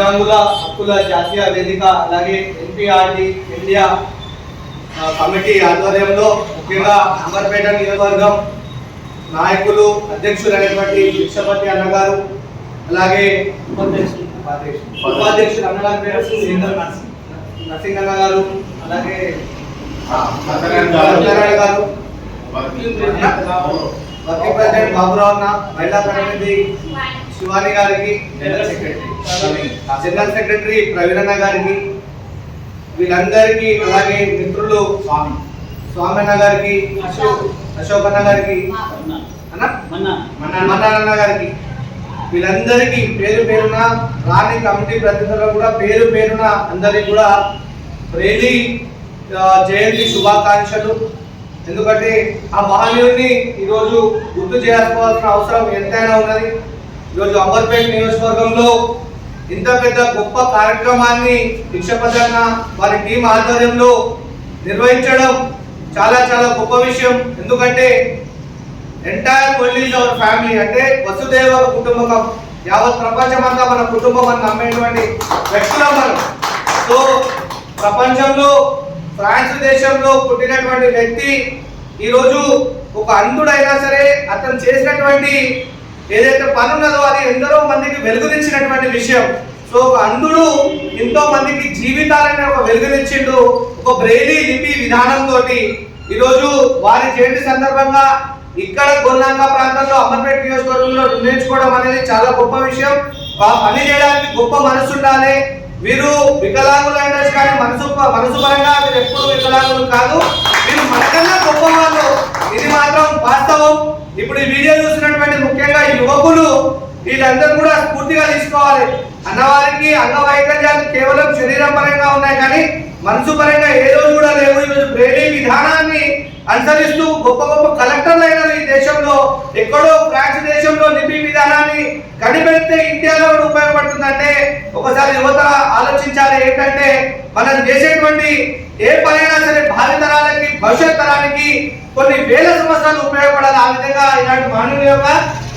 దివ్యాంగుల హక్కుల జాతీయ వేదిక అలాగే ఎన్పిఆర్డి ఇండియా కమిటీ ఆధ్వర్యంలో ముఖ్యంగా అంబర్పేట నియోజకవర్గం నాయకులు అధ్యక్షులు అయినటువంటి భిక్షపతి అన్నగారు అలాగే ఉపాధ్యక్షులు అన్నగారి నరసింహ అన్న గారు అలాగే సత్యనారాయణ గారు. వర్కింగ్ ప్రెసిడెంట్ బాబురావు అన్న మహిళా ప్రతినిధి. శివాని గారికి జనరల్ సెక్రటరీ జనరల్ సెక్రటరీ ప్రవీణన్న గారికి వీళ్ళందరికీ అలాగే మిత్రులు స్వామి. స్వామి అన్న గారికి అశోక్. అశోక్ అన్న? గారికి మన్నారన్న గారికి. వీళ్ళందరికీ పేరు పేరున రాణి కమిటీ ప్రతినిధులకు కూడా పేరు పేరున అందరికి కూడా రేలీ జయంతి శుభాకాంక్షలు. ఎందుకంటే ఆ మహనీయుడిని ఈరోజు గుర్తు చేసుకోవాల్సిన అవసరం ఎంతైనా ఉన్నది. ఈరోజు అంబర్పేట నియోజకవర్గంలో ఇంత పెద్ద గొప్ప కార్యక్రమాన్ని భిక్షపదన్న వారి టీం ఆధ్వర్యంలో నిర్వహించడం చాలా చాలా గొప్ప విషయం. ఎందుకంటే entire world is our family అంటే వసుదేవ కుటుంబకం యావత్ ప్రపంచమంతా మన కుటుంబం అని నమ్మేటువంటి వ్యక్తులం మనం. సో ప్రపంచంలో ఫ్రాన్స్ దేశంలో పుట్టినటువంటి వ్యక్తి ఈరోజు ఒక అంధుడైనా సరే అతను చేసినటువంటి ఏదైతే పని ఉన్నదో అది ఎందరో మందికి వెలుగునిచ్చినటువంటి విషయం. సో ఒక అంధుడు ఎంతో మందికి జీవితాలనే ఒక వెలుగునిచ్చిండు ఒక బ్రెయిలీ లిపి విధానంతో ఈరోజు వారి జయంతి సందర్భంగా ఇక్కడ గొల్లాంక ప్రాంతంలో అమర్పేట నియోజకవర్గంలో నిర్ణయించుకోవడం అనేది చాలా గొప్ప విషయం. పని చేయడానికి గొప్ప మనసు ఉండాలి. వీరు వికలాంగులు అయినచ్చు కానీ మనసు మనసు పరంగా మీరు ఎప్పుడు వికలాంగులు కాదు. వీరు మనకన్నా గొప్ప వాళ్ళు ఇది మాత్రం వాస్తవం. ఇప్పుడు ఈ వీడియో చూసినటువంటి ముఖ్యంగా ఈ యువకులు వీళ్ళందరూ కూడా స్ఫూర్తిగా తీసుకోవాలి. అన్నవారికి అంగవైకల్యాలు కేవలం శరీరం పరంగా ఉన్నాయి కానీ మనసు పరంగా ఏ రోజు కూడా లేవు. ఈరోజు బ్రెయిలీ విధానాన్ని అనుసరిస్తూ గొప్ప గొప్ప కలెక్టర్లు అయిన ఈ దేశంలో. ఎక్కడో ఫ్రాన్స్ దేశంలో లిపి విధానాన్ని కనిపెడితే ఇండియాలో ఉపయోగపడుతుందంటే ఒకసారి యువత ఆలోచించాలి. ఏంటంటే మనం చేసేటువంటి ఏ పనైనా సరే భావి తరాలకి భవిష్యత్ తరానికి కొన్ని వేల సంవత్సరాలు ఉపయోగపడాలి. ఆ విధంగా ఇలాంటి మానవుల యొక్క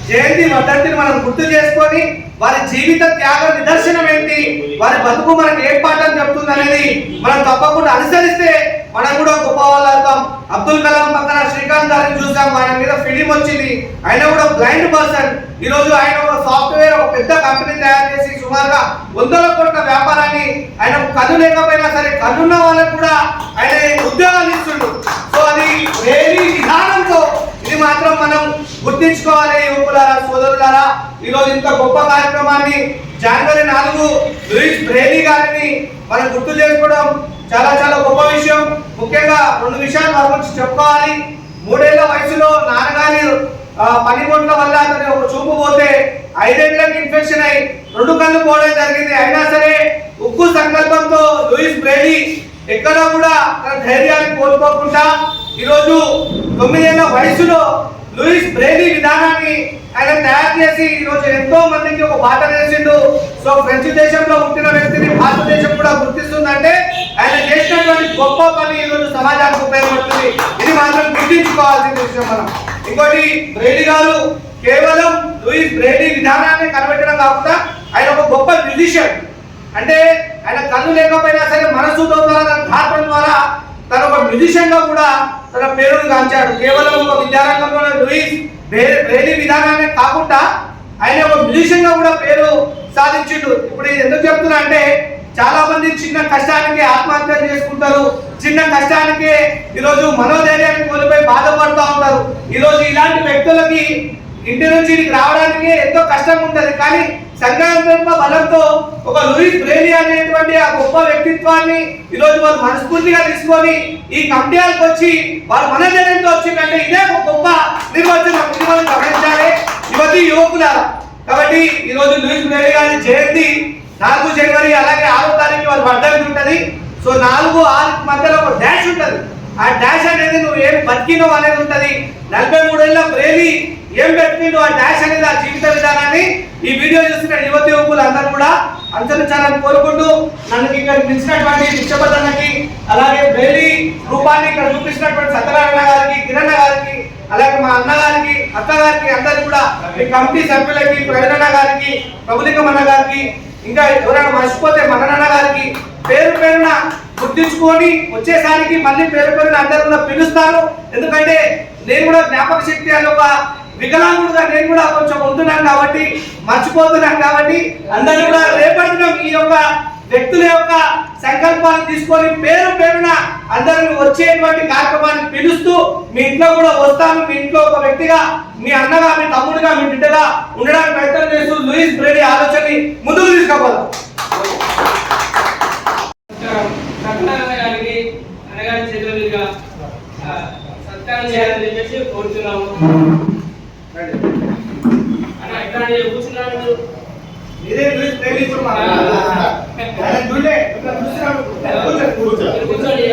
జయంతి మద్దతిని మనం గుర్తు చేసుకొని వారి జీవిత త్యాగ నిదర్శనం ఏంటి? వారి బతుకు మనకి ఏ పాఠం చెప్తుంది అనేది మనం తప్పకుండా అనుసరిస్తే మనం కూడా గొప్ప వాళ్ళు అవుతాం. అబ్దుల్ కలాం పక్కన శ్రీకాంత్ గారిని చూసాం. ఆయన మీద ఫిలిం వచ్చింది. ఆయన కూడా బ్లైండ్ పర్సన్ ఈ రోజు ఆయన ఒక సాఫ్ట్వేర్ ఒక పెద్ద కంపెనీ తయారు చేసి సుమారుగా వందల కోట్ల వ్యాపారాన్ని ఆయన కన్ను లేకపోయినా సరే కన్నున్న వాళ్ళకు కూడా ఆయన ఉద్యోగాలు ఇస్తుండ్రు సో అది వేరే విధానంతో ఇది మాత్రం మనం గుర్తించుకోవాలి యువకులారా సోదరులారా. ఈ రోజు ఇంత గొప్ప కార్యక్రమాన్ని జనవరి నాలుగు లూయిస్ బ్రేలీ గారిని మనం గుర్తు చేసుకోవడం చాలా చాలా గొప్ప విషయం. ముఖ్యంగా రెండు విషయాలు మన గురించి చెప్పుకోవాలి. మూడేళ్ళ వయసులో నాన్నగారి ఆ, పనిముట్ల వల్ల అతని ఒక చూపు పోతే ఐదేళ్ళకు ఇన్ఫెక్షన్ అయి రెండు కళ్ళు పోవడం జరిగింది. అయినా సరే ఉక్కు సంకల్పంతో లూయిస్ బ్రేలీ ఎక్కడా కూడా తన ధైర్యాన్ని కోల్పోకుండా ఈరోజు తొమ్మిదేళ్ళ వయసులో లూయిస్ బ్రేలీ విధానాన్ని ఆయన తయారు చేసి ఈరోజు ఎంతో మందికి ఒక బాట వేసిండు. సో ఫ్రెంచ్ దేశంలో పుట్టిన వ్యక్తిని భారతదేశం కూడా గుర్తిస్తుందంటే ఆయన చేసినటువంటి గొప్ప పని ఈరోజు సమాజానికి ఉపయోగపడుతుంది. ఇది మాత్రం గుర్తించుకోవాల్సిన విషయం మనం. ఇంకోటి బ్రేలీ గారు కేవలం లూయిస్ బ్రేలీ విధానాన్ని కనిపెట్టడం కాకుండా ఆయన ఒక గొప్ప మ్యూజిషియన్ అంటే ఆయన కన్ను లేకపోయినా సరే మనసుతో ద్వారా తన గాత్రం ద్వారా తన ఒక మ్యూజిషియన్గా కూడా తన పేరును గాంచాడు. కేవలం ఒక విద్యారంగంలో లూయిస్ బ్రే- బ్రెయిలీ విధానాన్ని కాకుండా ఆయన ఒక మ్యూజిషియన్గా కూడా పేరు సాధించిండు. ఇప్పుడు ఇది ఎందుకు చెప్తున్నా అంటే చాలా మంది చిన్న కష్టానికి ఆత్మహత్యలు చేసుకుంటారు. చిన్న కష్టానికి ఈరోజు మనోధైర్యాన్ని కోల్పోయి బాధపడుతూ ఉంటారు. ఈరోజు ఇలాంటి వ్యక్తులకి ఇంటి నుంచి ఇక్కడికి రావడానికి ఎంతో కష్టం ఉంటుంది కానీ సంఘాత్మక బలంతో ఒక లూయిస్ బ్రేలీ అనేటువంటి ఆ గొప్ప వ్యక్తిత్వాన్ని ఈరోజు వారు మనస్ఫూర్తిగా తీసుకొని ఈ కమిటీలకు వచ్చి వారు మనోధైర్యంతో వచ్చిందంటే ఇదే ఒక గొప్ప నిర్వచనం ఇది మనం గమనించాలి. యువతి యువకుల కాబట్టి ఈరోజు లూయిస్ బ్రేలీ గారి జయంతి నాలుగు జనవరి అలాగే ఆరో తారీఖు వాళ్ళ వర్ధంతి ఉంటుంది. సో నాలుగు ఆరు మధ్యలో ఒక డాష్ ఉంటుంది. ఆ డాష్ అనేది నువ్వు ఏం బతికినవు అనేది ఉంటుంది. నలభై మూడేళ్ళ ప్రేమి ఏం పెట్టిండు ఆ డాష్ అనేది ఆ జీవిత విధానాన్ని ఈ వీడియో చూస్తున్న యువతి యువకులు అందరూ కూడా అనుసరించాలని కోరుకుంటూ నన్ను ఇక్కడ పిలిచినటువంటి నిశ్చబద్దన్నకి అలాగే బ్రేలీ రూపాన్ని ఇక్కడ చూపించినటువంటి సత్యనారాయణ గారికి కిరణ్ గారికి అలాగే మా అన్న గారికి అక్క గారికి అందరికి కూడా ఈ కమిటీ సభ్యులకి ప్రవీణ గారికి ప్రభులింగమన్న గారికి ఇంకా ఎవరైనా మర్చిపోతే మననన్న గారికి పేరు పేరున గుర్తించుకొని వచ్చేసరికి మళ్ళీ పేరు పేరున అందరూ కూడా పిలుస్తాను ఎందుకంటే నేను కూడా జ్ఞాపక శక్తి అని ఒక వికలాంగుడుగా నేను కూడా కొంచెం ఉంటున్నాను కాబట్టి మర్చిపోతున్నాను కాబట్టి అందరూ కూడా రేపటి ఈ యొక్క వ్యక్తుల యొక్క సంకల్పాలు తీసుకొని పేరు పేరున అందరూ వచ్చేటువంటి కార్యక్రమాన్ని పిలుస్తూ మీ ఇంట్లో కూడా వస్తాను. మీ ఇంట్లో ఒక వ్యక్తిగా మీ అన్నగా మీ తమ్ముడుగా మీ బిడ్డగా ఉండడానికి ప్రయత్నం చేస్తూ లూయిస్ బ్రేడీ ఆలోచనని ముందుకు తీసుకుపోదాం. సత్యనారాయణ గారికి మీదుగా ఆ, సత్కారం చేయాలని చెప్పేసి కోరుతున్నాము. అన్న కూర్చున్నాను. మీరు. కూర్చోండి.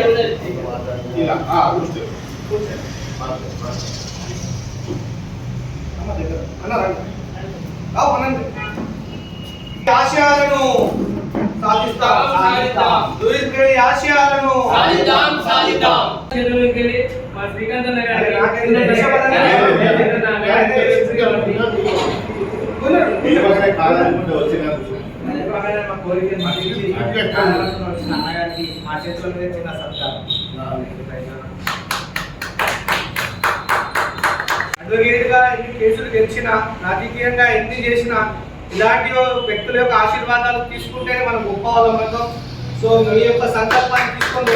అనండి. ఆశయాలను సాధిస్తాం సాధిస్తాం. ఆశయాలను సాధిద్దాం సాధిద్దాం. మా శ్రీకాంత్ అన్నగారికి చేతుల మీద చిన్న సత్కారం. అడ్వకేట్గా ఎన్ని కేసులు గెలిచిన రాజకీయంగా ఎన్ని చేసినా ఇలాంటి వ్యక్తుల యొక్క ఆశీర్వాదాలు తీసుకుంటేనే మనం గొప్ప వాళ్ళం సో మీ యొక్క సంకల్పాన్ని తీసుకొని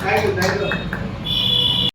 థ్యాంక్ యూ థ్యాంక్ యూ